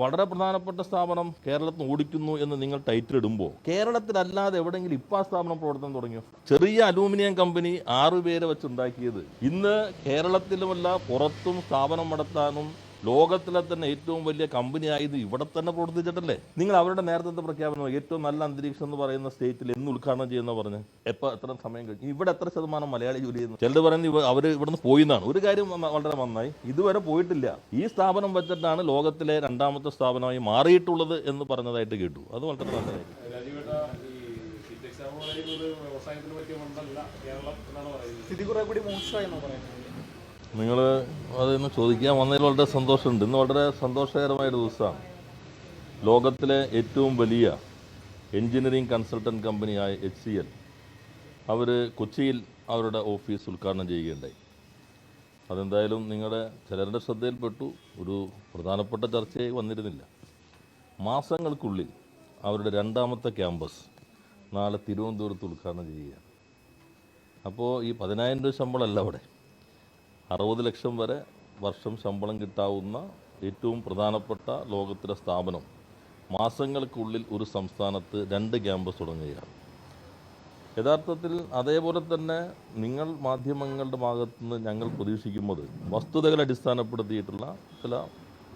വളരെ പ്രധാനപ്പെട്ട സ്ഥാപനം കേരളത്തിൽ ഓടിക്കുന്നു എന്ന് നിങ്ങൾ ടൈറ്റിൽ ഇടുമ്പോൾ കേരളത്തിലല്ലാതെ എവിടെയെങ്കിലും ഇപ്പം ആ സ്ഥാപനം പ്രവർത്തനം തുടങ്ങിയോ? ചെറിയ അലൂമിനിയം കമ്പനി ആറ് പേരെ വെച്ചുണ്ടാക്കിയത്. ഇന്ന് കേരളത്തിലുമല്ല പുറത്തും സ്ഥാപനം നടത്താനും ലോകത്തിലെ തന്നെ ഏറ്റവും വലിയ കമ്പനി ആയത് ഇവിടെ തന്നെ പ്രവർത്തിച്ചിട്ടല്ലേ? നിങ്ങൾ അവരുടെ നേരത്തെ പ്രഖ്യാപനം ഏറ്റവും നല്ല അന്തരീക്ഷം എന്ന് പറയുന്ന സ്റ്റേറ്റിൽ എന്ന് ഉദ്ഘാടനം ചെയ്യുന്ന പറഞ്ഞ്. എപ്പോൾ എത്ര സമയം കഴിഞ്ഞു. ഇവിടെ എത്ര ശതമാനം മലയാളി ജോലി ചെയ്യുന്നു? ചിലർ പറയുന്നത് അവർ ഇവിടുന്ന് പോയി എന്നാണ്. ഒരു കാര്യം വളരെ നന്നായി. ഇതുവരെ പോയിട്ടില്ല. ഈ സ്ഥാപനം വെച്ചിട്ടാണ് ലോകത്തിലെ രണ്ടാമത്തെ സ്ഥാപനമായി മാറിയിട്ടുള്ളത് എന്ന് പറഞ്ഞതായിട്ട് കേട്ടു. അത് വളരെ നല്ലതായി സ്ഥിതി കുറെ കൂടി മോശമായി പറയുന്നത്. നിങ്ങൾ അതൊന്ന് ചോദിക്കാൻ വന്നതിൽ വളരെ സന്തോഷമുണ്ട്. ഇന്ന് വളരെ സന്തോഷകരമായ ദിവസമാണ്. ലോകത്തിലെ ഏറ്റവും വലിയ എഞ്ചിനീയറിംഗ് കൺസൾട്ടന്റ് കമ്പനിയായ എച്ച് സി എൽ. അവർ കൊച്ചിയിൽ അവരുടെ ഓഫീസ് ഉദ്ഘാടനം ചെയ്യുകയുണ്ടായി. അതെന്തായാലും നിങ്ങളുടെ ചിലരുടെ ശ്രദ്ധയിൽപ്പെട്ടു. ഒരു പ്രധാനപ്പെട്ട ചർച്ചയായി വന്നിരുന്നില്ല. മാസങ്ങൾക്കുള്ളിൽ അവരുടെ രണ്ടാമത്തെ ക്യാമ്പസ് നാളെ തിരുവനന്തപുരത്ത് ഉദ്ഘാടനം ചെയ്യുകയാണ്. അപ്പോൾ ഈ പതിനായിരം രൂപ ശമ്പളമല്ല അവിടെ. അറുപത് ലക്ഷം വരെ വർഷം ശമ്പളം കിട്ടാവുന്ന ഏറ്റവും പ്രധാനപ്പെട്ട ലോകത്തിലെ സ്ഥാപനം മാസങ്ങൾക്കുള്ളിൽ ഒരു സംസ്ഥാനത്ത് രണ്ട് ക്യാമ്പസ് തുടങ്ങുകയാണ്. യഥാർത്ഥത്തിൽ അതേപോലെ തന്നെ നിങ്ങൾ മാധ്യമങ്ങളുടെ ഭാഗത്തുനിന്ന് ഞങ്ങൾ പ്രതീക്ഷിക്കുന്നത് വസ്തുതകളെ അടിസ്ഥാനപ്പെടുത്തിയിട്ടുള്ള ചില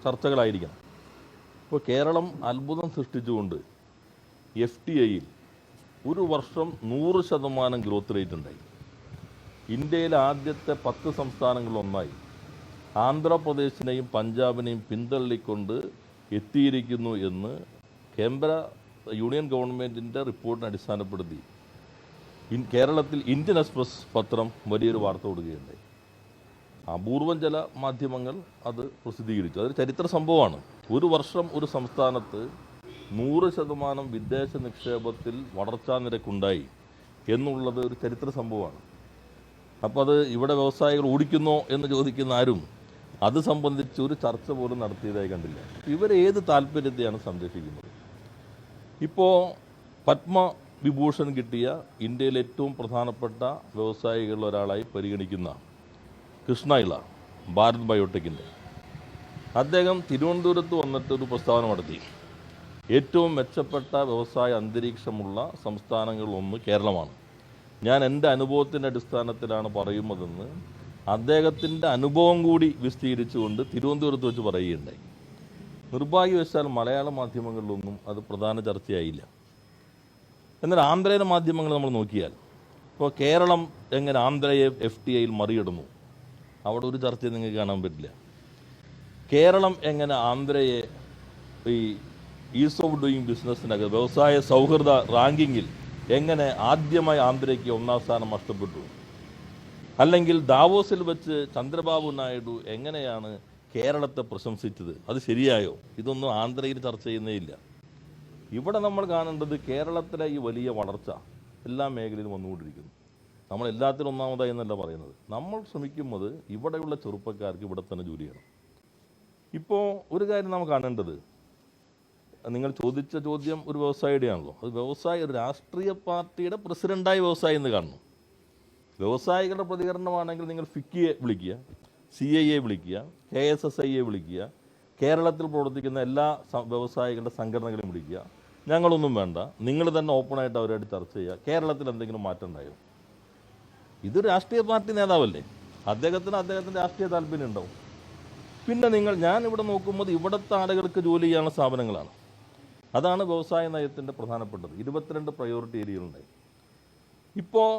ചർച്ചകളായിരിക്കണം. ഇപ്പോൾ കേരളം അത്ഭുതം സൃഷ്ടിച്ചുകൊണ്ട് എഫ് ടി ഐയിൽ ഒരു വർഷം നൂറ് ശതമാനം ഗ്രോത്ത് റേറ്റ് ഉണ്ടായി. ഇന്ത്യയിലെ ആദ്യത്തെ പത്ത് സംസ്ഥാനങ്ങളൊന്നായി. ആന്ധ്രാപ്രദേശിനെയും പഞ്ചാബിനെയും പിന്തള്ളിക്കൊണ്ട് എത്തിയിരിക്കുന്നു എന്ന് കേന്ദ്ര യൂണിയൻ ഗവൺമെന്റിന്റെ റിപ്പോർട്ടിനെ അടിസ്ഥാനപ്പെടുത്തി ഇൻ കേരളത്തിൽ ഇന്ത്യൻ എക്സ്പ്രസ് പത്രം വലിയൊരു വാർത്ത കൊടുക്കുകയുണ്ടായി. അപൂർവം ചില മാധ്യമങ്ങൾ അത് പ്രസിദ്ധീകരിച്ചു. അതൊരു ചരിത്ര സംഭവമാണ്. ഒരു വർഷം ഒരു സംസ്ഥാനത്ത് നൂറ് ശതമാനം വിദേശ നിക്ഷേപത്തിൽ വളർച്ചാ നിരക്കുണ്ടായി എന്നുള്ളത് ഒരു ചരിത്ര സംഭവമാണ്. അപ്പോൾ അത് ഇവിടെ വ്യവസായികൾ ഓടിക്കുന്നോ എന്ന് ചോദിക്കുന്ന ആരും അത് സംബന്ധിച്ച് ഒരു ചർച്ച പോലും നടത്തിയതായി കണ്ടില്ല. ഇവർ ഏത് താല്പര്യത്തെയാണ് സംരക്ഷിക്കുന്നത്? ഇപ്പോൾ പത്മ വിഭൂഷൺ കിട്ടിയ ഇന്ത്യയിലെ ഏറ്റവും പ്രധാനപ്പെട്ട വ്യവസായികളിൽ ഒരാളായി പരിഗണിക്കുന്ന കൃഷ്ണ ഇള ഭാരത് ബയോടെക്കിന്റെ അദ്ദേഹം തിരുവനന്തപുരത്ത് വന്നിട്ട് ഒരു പ്രസ്താവന നടത്തി. ഏറ്റവും മെച്ചപ്പെട്ട വ്യവസായ അന്തരീക്ഷമുള്ള സംസ്ഥാനങ്ങളിലൊന്ന് കേരളമാണ്. ഞാൻ എന്റെ അനുഭവത്തിന്റെ അടിസ്ഥാനത്തിലാണ് പറയുന്നതെന്ന് അദ്ദേഹത്തിന്റെ അനുഭവം കൂടി വിസ്തീരിച്ചുകൊണ്ട് തിരുവനന്തപുരത്ത് വെച്ച് പറയുകയുണ്ടായി. നിർഭാഗ്യവശാൽ മലയാള മാധ്യമങ്ങളിലൊന്നും അത് പ്രധാന ചർച്ചയായില്ല. എന്നാൽ ആന്ധ്രയിലെ മാധ്യമങ്ങൾ നമ്മൾ നോക്കിയാൽ ഇപ്പോൾ കേരളം എങ്ങനെ ആന്ധ്രയെ എഫ് ടി ഐയിൽ മറികടന്നു? അവിടെ ഒരു ചർച്ച നിങ്ങൾക്ക് കാണാൻ പറ്റില്ല. കേരളം എങ്ങനെ ആന്ധ്രയെ ഈ ഈസ് ഓഫ് ഡൂയിങ് ബിസിനസ്സിനകത്ത് വ്യവസായ സൗഹൃദ റാങ്കിങ്ങിൽ എങ്ങനെ ആദ്യമായി ആന്ധ്രയ്ക്ക് ഒന്നാം സ്ഥാനം നഷ്ടപ്പെട്ടു? അല്ലെങ്കിൽ ദാവോസിൽ വെച്ച് ചന്ദ്രബാബു നായിഡു എങ്ങനെയാണ് കേരളത്തെ പ്രശംസിച്ചത്? അത് ശരിയായോ? ഇതൊന്നും ആന്ധ്രയിൽ ചർച്ച ചെയ്യുന്നേ ഇല്ല. ഇവിടെ നമ്മൾ കാണേണ്ടത് കേരളത്തിലെ ഈ വലിയ വളർച്ച എല്ലാ മേഖലയിലും വന്നുകൊണ്ടിരിക്കുന്നു. നമ്മൾ എല്ലാത്തിലും ഒന്നാമതായി എന്നല്ല പറയുന്നത്. നമ്മൾ ശ്രമിക്കുന്നത് ഇവിടെയുള്ള ചെറുപ്പക്കാർക്ക് ഇവിടെ തന്നെ ജോലി ചെയ്യണം. ഇപ്പോൾ ഒരു കാര്യം നാം കാണേണ്ടത് നിങ്ങൾ ചോദിച്ച ചോദ്യം ഒരു വ്യവസായിയുടെയാണല്ലോ അത് വ്യവസായ രാഷ്ട്രീയ പാർട്ടിയുടെ പ്രസിഡന്റായി വ്യവസായി എന്ന് കാണുന്നു വ്യവസായികളുടെ പ്രതികരണമാണെങ്കിൽ നിങ്ങൾ ഫിക്കിയെ വിളിക്കുക സി ഐ എ വിളിക്കുക K S S I A വിളിക്കുക കേരളത്തിൽ പ്രവർത്തിക്കുന്ന എല്ലാ വ്യവസായികളുടെ സംഘടനകളെയും വിളിക്കുക. ഞങ്ങളൊന്നും വേണ്ട. നിങ്ങൾ തന്നെ ഓപ്പണായിട്ട് അവരായിട്ട് ചർച്ച ചെയ്യുക. കേരളത്തിൽ എന്തെങ്കിലും മാറ്റം ഉണ്ടായോ? ഇത് രാഷ്ട്രീയ പാർട്ടി നേതാവല്ലേ? അദ്ദേഹത്തിന് അദ്ദേഹത്തിന്റെ രാഷ്ട്രീയ താല്പര്യം ഉണ്ടാവും. പിന്നെ നിങ്ങൾ ഞാൻ ഇവിടെ നോക്കുമ്പോൾ ഇവിടുത്തെ ആളുകൾക്ക് ജോലി ചെയ്യാനുള്ള സ്ഥാപനങ്ങളാണ്. അതാണ് വ്യവസായ നയത്തിന്റെ പ്രധാനപ്പെട്ടത്. ഇരുപത്തിരണ്ട് പ്രയോറിറ്റി ഏരിയകളുണ്ടായി ഇപ്പോൾ